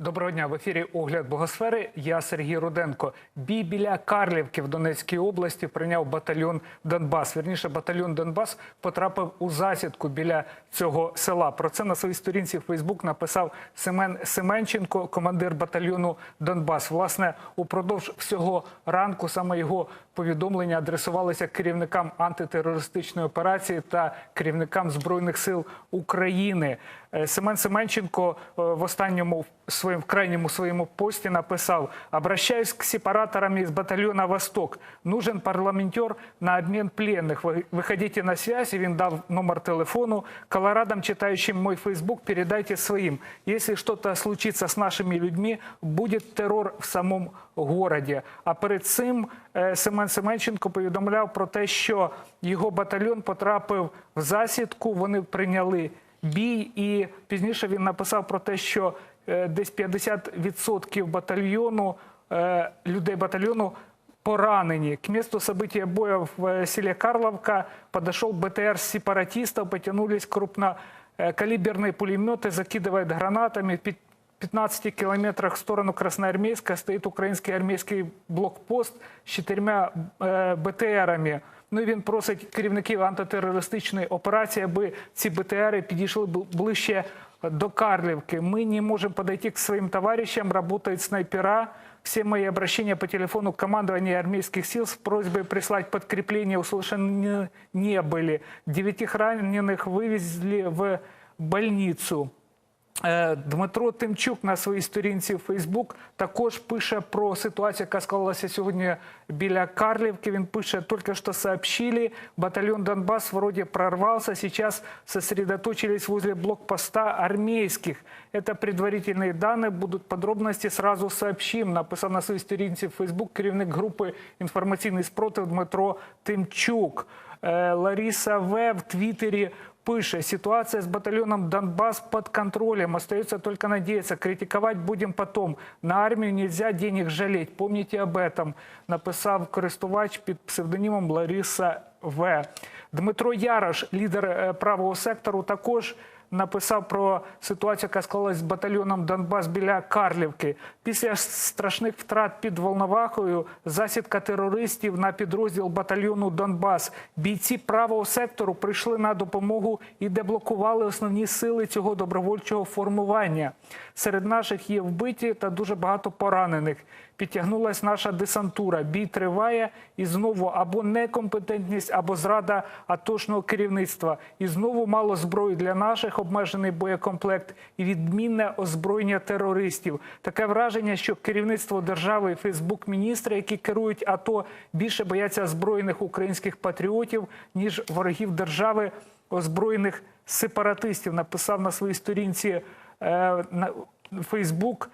Доброго дня в ефірі Огляд Богосфери. Я Сергій Руденко. Бій біля Карлівки в Донецькій області прийняв батальйон Донбас. Вірніше, батальйон Донбас потрапив у засідку біля цього села. Про це на своїй сторінці в Фейсбук написав Семен Семенченко, командир батальйону Донбас. Власне, упродовж всього ранку саме його повідомлення адресувалися керівникам антитерористичної операції та керівникам збройних сил України. Е, Семен Семенченко е, в останньому своєму в крайньому своєму пості написав: «Обращаюсь к сепараторам из батальйона Восток. Нужен парламентер на обмін пленных. Виходите на связь. І він дав номер телефону. Колорадам, читающим мой Фейсбук, передайте своим. Если что-то случится с нашими людьми, будет террор в самому городі. А перед цим е, Семен Семенченко повідомляв про те, що його батальйон потрапив в засідку. Вони прийняли бій, і пізніше він написав про те, що е, десь 50% батальйону е, людей батальйону поранені. К месту события боя в э, селе Карловка подошел БТР сепаратистов, потянулись крупнокалиберные пулеметы, закидывают гранатами. В пи- 15 километрах в сторону Красноармейска стоит украинский армейский блокпост з чотирма е, БТРами. Ну і він просить керівників антитерористичної операції, аби ці БТРи підійшли бл- ближче до Карлівки. Мы не можем подойти к своим товарищам, работают снайпера. Все мои обращения по телефону командования армейских сил с просьбой прислать подкрепление услышаны не были. Девятих раненых вывезли в больницу. Е, Дмитро Тимчук на своїй сторінці в Фейсбук також пише про ситуацію, яка склалася сьогодні біля Карлівки. Він пише, тільки що сообщили, батальйон Донбас вроде прорвался, сейчас сосредоточились возле блокпоста армейских. Это предварительные данные, будут подробности сразу сообщим. Написав на своїй сторінці в Фейсбук керівник групи інформаційний спротив Дмитро Тимчук. Е, Лариса В. в Твіттері пише, ситуация с батальоном Донбасс под контролем. Остается только надеяться. Критиковать будем потом. На армию нельзя денег жалеть. Помните об этом. Написав користувач під псевдонімом Лариса В. Дмитро Ярош, лідер е, правого сектору, також написав про ситуацію, яка склалась з батальйоном Донбас біля Карлівки. Після страшних втрат під Волновахою засідка терористів на підрозділ батальйону Донбас. Бійці правого сектору прийшли на допомогу і деблокували основні сили цього добровольчого формування. Серед наших є вбиті та дуже багато поранених. Підтягнулась наша десантура. Бій триває і знову або некомпетентність, або зрада атошного керівництва. І знову мало зброї для наших, обмежений боєкомплект і відмінне озброєння терористів. Таке враження, що керівництво держави і Фейсбук-міністри, які керують АТО, більше бояться озброєних українських патріотів, ніж ворогів держави озброєних сепаратистів. Написав на своїй сторінці е, на Фейсбук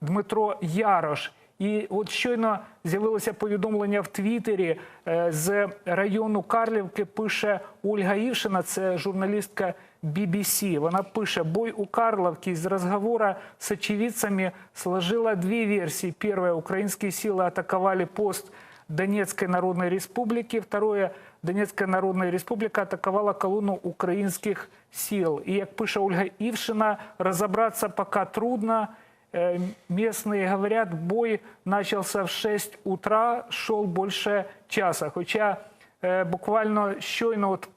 Дмитро Ярош. І от щойно з'явилося повідомлення в Твіттері е, з району Карлівки. Пише Ольга Івшина, це журналістка BBC. Вона пише: бой у Карловке из разговора с очевидцами сложила две версии. Первая, украинские силы атаковали пост Донецкой Народной Республики. Второе, Донецкая Народная Республика атаковала колонну украинских сил. И, як пише Ольга Ившина, разобраться пока трудно. Э, Местные говорят, бой начался в 6 утра, шел больше часа. Хоча е, буквально щойно от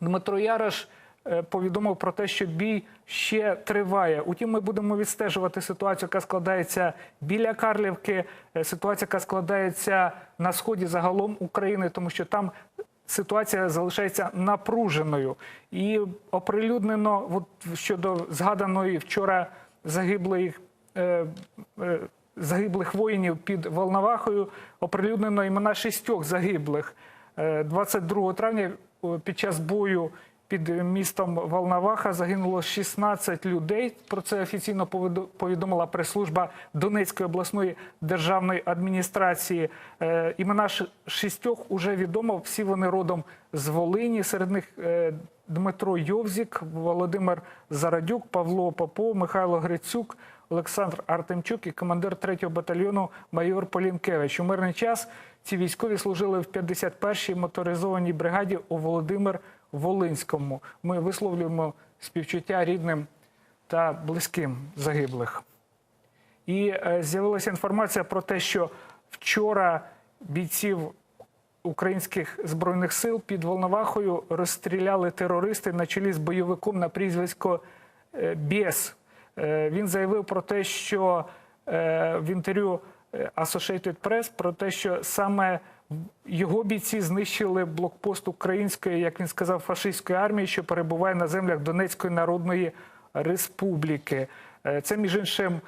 Дмитро Ярош е, повідомив про те, що бій ще триває. Утім, ми будемо відстежувати ситуацію, яка складається біля Карлівки, е, ситуація, яка складається на сході загалом України, тому що там ситуація залишається напруженою. І оприлюднено от, щодо згаданої вчора загиблих. Е, е, Загиблих воїнів під Волновахою оприлюднено імена шістьох загиблих. Е, 22 травня е, під час бою під містом Волноваха загинуло 16 людей. Про це офіційно повідомила прес-служба Донецької обласної державної адміністрації. Імена шістьох уже відомо. Всі вони родом з Волині. Серед них Дмитро Йовзік, Володимир Зарадюк, Павло Попов, Михайло Грицюк. Олександр Артемчук і командир 3-го батальйону майор Полінкевич. У мирний час ці військові служили в 51-й моторизованій бригаді у Володимир Волинському. Ми висловлюємо співчуття рідним та близьким загиблих. І е, з'явилася інформація про те, що вчора бійців українських збройних сил під Волновахою розстріляли терористи на чолі з бойовиком на прізвисько е, Бєс. Е, Він заявив про те, що е, в інтерв'ю е, Associated Press про те, що саме його бійці знищили блокпост української, як він сказав, фашистської армії, що перебуває на землях Донецької Народної Республіки. Це між іншим.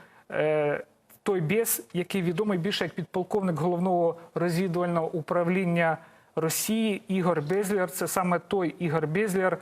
той біс, який відомий більше як підполковник головного розвідувального управління Росії Ігор Безлєр. Це саме той Ігор Безлєр,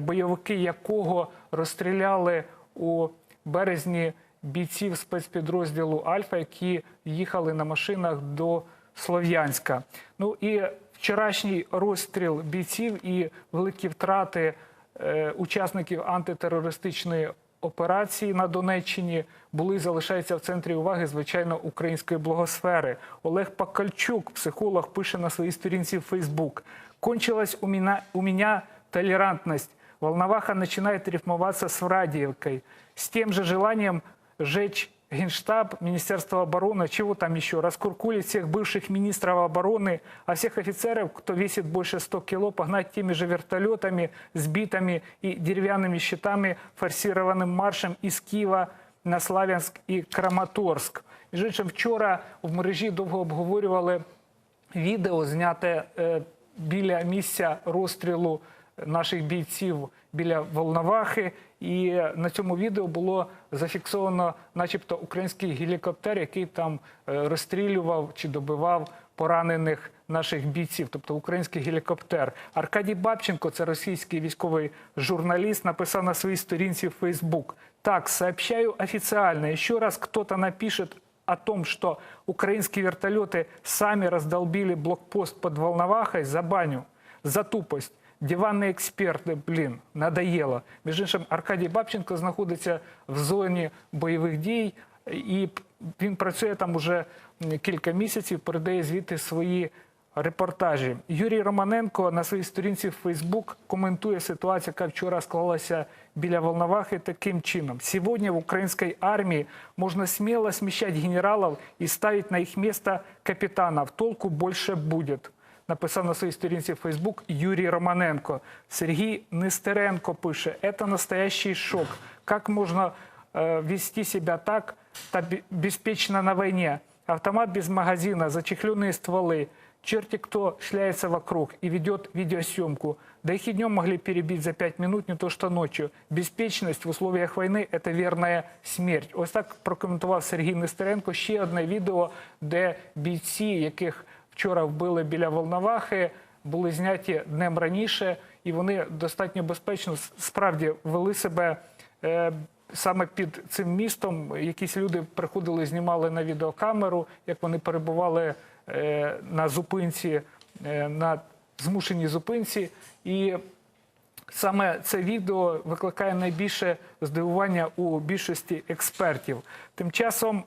бойовики якого розстріляли у березні бійців спецпідрозділу Альфа, які їхали на машинах до Слов'янська. Ну і вчорашній розстріл бійців і великі втрати е, учасників антитерористичної операції на Донеччині були залишаються в центрі уваги, звичайно, української благосфери. Олег Пакальчук, психолог, пише на своїй сторінці в Фейсбук. Кончилась у меня, у меня толерантность. Волноваха начинает рифмоваться с Врадиевкой С тем же желанием сжечь Генштаб, Министерство обороны, чего там еще, раскуркулить всех бывших министров обороны, а всех офицеров, кто весит больше 100 кило, погнать теми же вертолетами, сбитыми и деревянными щитами, форсированным маршем из Киева на Славянськ і Краматорськ. Між іншим, вчора в мережі довго обговорювали відео, зняте е, біля місця розстрілу наших бійців біля Волновахи. І на цьому відео було зафіксовано, начебто, український гелікоптер, який там е, розстрілював чи добивав поранених наших бійців, тобто український гелікоптер. Аркадій Бабченко, це російський військовий журналіст, написав на своїй сторінці в Facebook. Так, сообщаю официально. Еще раз кто-то напишет о том, что украинские вертолеты сами раздолбили блокпост под Волновахой за баню, за тупость. Диванні експерти, блін, надоело. Між іншим, Аркадій Бабченко знаходиться в зоні бойових дій, і він працює там уже кілька місяців, передає звідти свої репортажі. Юрій Романенко на своїй сторінці в Фейсбук коментує ситуацію, яка вчора склалася біля Волновахи таким чином. Сьогодні в українській армії можна смело сміщати генералів і ставити на їх місце капітанів. Толку більше буде написав на своїй сторінці в Фейсбук Юрій Романенко. Сергій Нестеренко пише: «Это настоящий шок. Как можно э, вести себя так та бе- беспечно на войне? Автомат без магазина, зачехленные стволы. Черти кто шляется вокруг и ведет видеосъемку. Да их и днем могли перебить за пять минут, не то что ночью. Беспечность в условиях войны – это верная смерть. Ось так прокоментував Сергій Нестеренко. Ще одне відео, де бійці, яких вчора вбили біля Волновахи, були зняті днем раніше, і вони достатньо безпечно справді вели себе е, саме під цим містом. Якісь люди приходили, знімали на відеокамеру, як вони перебували е, на зупинці, е, на змушеній зупинці. І Саме це відео викликає найбільше здивування у більшості експертів. Тим часом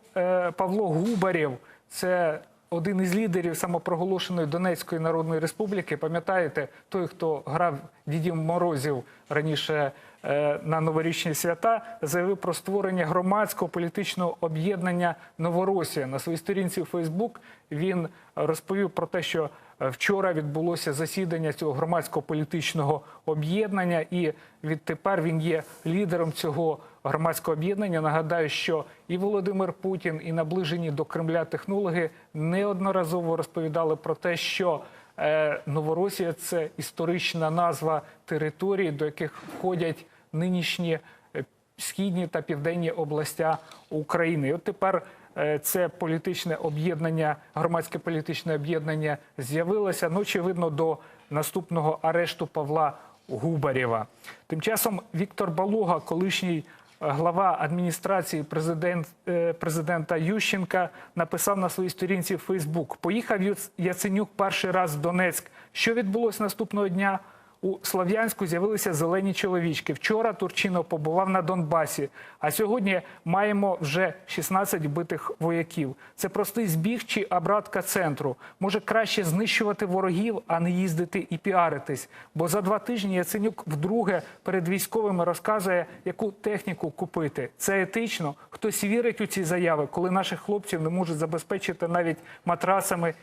Павло Губарєв, це один із лідерів самопроголошеної Донецької Народної Республіки. Пам'ятаєте, той, хто грав Дідів Морозів раніше е, на новорічні свята, заявив про створення громадського політичного об'єднання Новоросія. На своїй сторінці у Фейсбук він розповів про те, що е, вчора відбулося засідання цього громадського політичного об'єднання, і відтепер він є лідером цього громадського об'єднання. Нагадаю, що і Володимир Путін, і наближені до Кремля технологи неодноразово розповідали про те, що е, Новоросія це історична назва території, до яких входять нинішні е, східні та південні областя України. І от тепер е, це політичне об'єднання, громадське політичне об'єднання з'явилося. Ну, очевидно, до наступного арешту Павла Губарєва. Тим часом Віктор Балога, колишній глава адміністрації президент, е, президента Ющенка, написав на своїй сторінці в Фейсбук: Поїхав Яценюк перший раз в Донецьк. Що відбулося наступного дня? У Слов'янську з'явилися зелені чоловічки. Вчора Турчинов побував на Донбасі, а сьогодні маємо вже 16 битих вояків. Це простий збіг чи обратка центру. Може краще знищувати ворогів, а не їздити і піаритись. Бо за два тижні Яценюк вдруге перед військовими розказує, яку техніку купити. Це етично. Хтось вірить у ці заяви, коли наших хлопців не можуть забезпечити навіть матрасами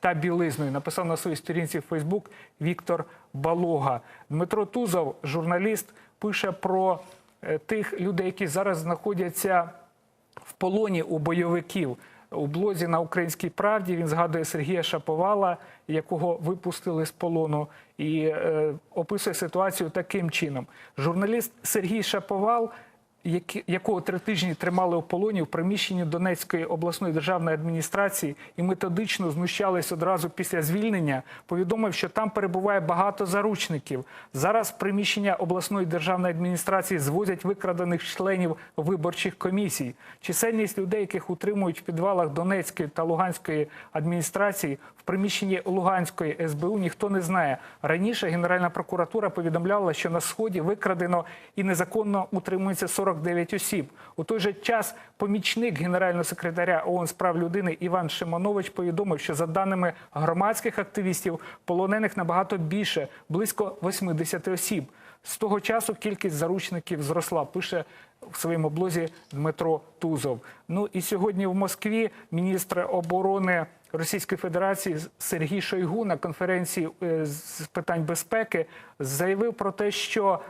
та білизною. Написав на своїй сторінці в Фейсбук Віктор Балога. Дмитро Тузов, журналіст, пише про е, тих людей, які зараз знаходяться в полоні у бойовиків. У блозі на українській правді він згадує Сергія Шаповала, якого випустили з полону, і е, описує ситуацію таким чином. Журналіст Сергій Шаповал, якого три тижні тримали у полоні в приміщенні Донецької обласної державної адміністрації і методично знущались одразу після звільнення, повідомив, що там перебуває багато заручників. Зараз приміщення обласної державної адміністрації звозять викрадених членів виборчих комісій. Чисельність людей, яких утримують в підвалах Донецької та Луганської адміністрації, в приміщенні Луганської СБУ ніхто не знає. Раніше Генеральна прокуратура повідомляла, що на сході викрадено і незаконно утримується 49 осіб. У той же час помічник генерального секретаря ООН з прав людини Іван Шимонович повідомив, що за даними громадських активістів, полонених набагато більше близько 80 осіб. З того часу кількість заручників зросла. Пише в своєму блозі Дмитро Тузов. Ну і сьогодні в Москві міністр оборони Російської Федерації Сергій Шойгу на конференції е, з питань безпеки заявив про те, що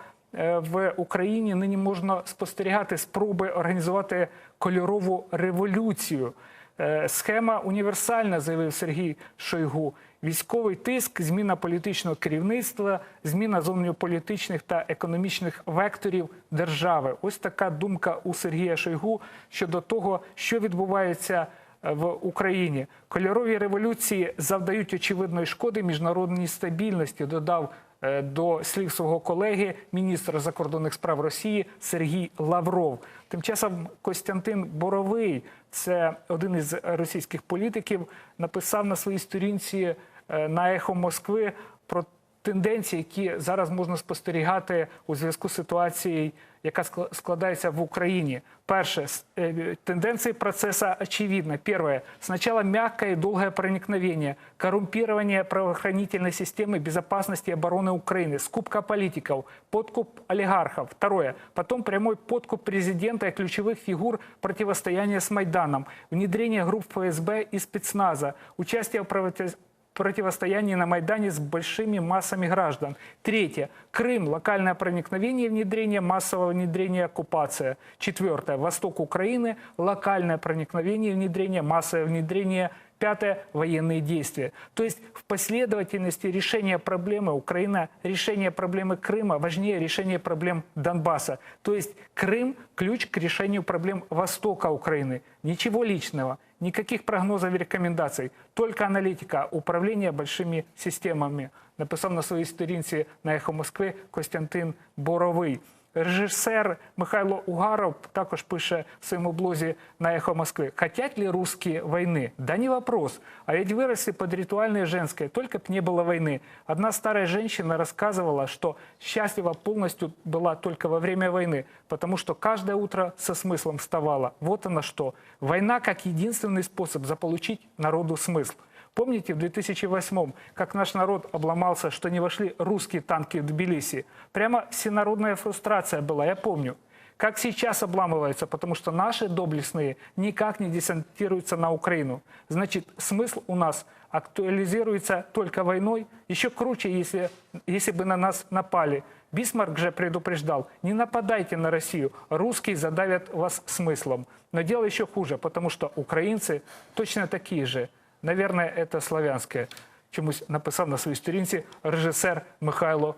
в Україні нині можна спостерігати спроби організувати кольорову революцію. Е, Схема універсальна, заявив Сергій Шойгу. Військовий тиск, зміна політичного керівництва, зміна зовнішньополітичних та економічних векторів держави. Ось така думка у Сергія Шойгу щодо того, що відбувається е, в Україні. Кольорові революції завдають очевидної шкоди міжнародній стабільності. Додав е, до слів свого колеги міністра закордонних справ Росії Сергій Лавров. Тим часом Костянтин Боровий, це один із російських політиків, написав на своїй сторінці е, на ехо Москви про тенденції, які зараз можна спостерігати у зв'язку з ситуацією, яка скла- складається в Україні. Перше, с- э, тенденции процесса очевидны. Первое. Сначала мягкое и долгое проникновение, коррумпирование правоохранительной системы безопасности и обороны Украины, скупка политиков, подкуп олигархов. Второе. Потом прямой подкуп президента и ключевых фигур противостояния с Майданом, внедрение групп ФСБ и спецназа, участие в проводи- противостоянии на Майдане с большими массами граждан. Третье. Крым. Локальное проникновение, внедрение, массового внедрения, оккупация. Четвертое. Восток Украины. Локальное проникновение, внедрение, массовое внедрение. Пятое. Военные действия. То есть в последовательности решения проблемы Украина, решение проблемы Крыма важнее решения проблем Донбасса. То есть Крым – ключ к решению проблем Востока Украины. Ничего личного. Никаких прогнозов и рекомендаций, только аналитика управления большими системами. Написав на своїй сторінці на «Ехо Москви» Костянтин Боровий. Режисер Михайло Угаров також пише в своєму блозі на «Эхо Москвы». Хотят ли русские войны? Да не вопрос. А ведь выросли под ритуальное женское, только б не было войны. Одна старая женщина рассказывала, что счастлива полностью была только во время войны, потому что каждое утро со смыслом вставала. Вот она что. Война как единственный способ заполучить народу смысл. Помните в 2008-м, как наш народ обломался, что не вошли русские танки в Тбилиси? Прямо всенародная фрустрация была, я помню. Как сейчас обламываются, потому что наши доблестные никак не десантируются на Украину. Значит, смысл у нас актуализируется только войной. Еще круче, если, если бы на нас напали. Бисмарк же предупреждал, не нападайте на Россию, русские задавят вас смыслом. Но дело еще хуже, потому что украинцы точно такие же. Наверное, это славянське. Чомусь написав на своїй сторінці режисер Михайло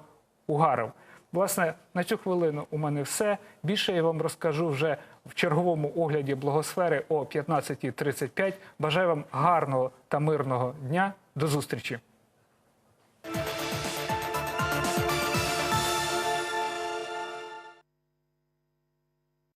Угаров. Власне, на цю хвилину у мене все. Більше я вам розкажу вже в черговому огляді благосфери о 15.35. Бажаю вам гарного та мирного дня. До зустрічі!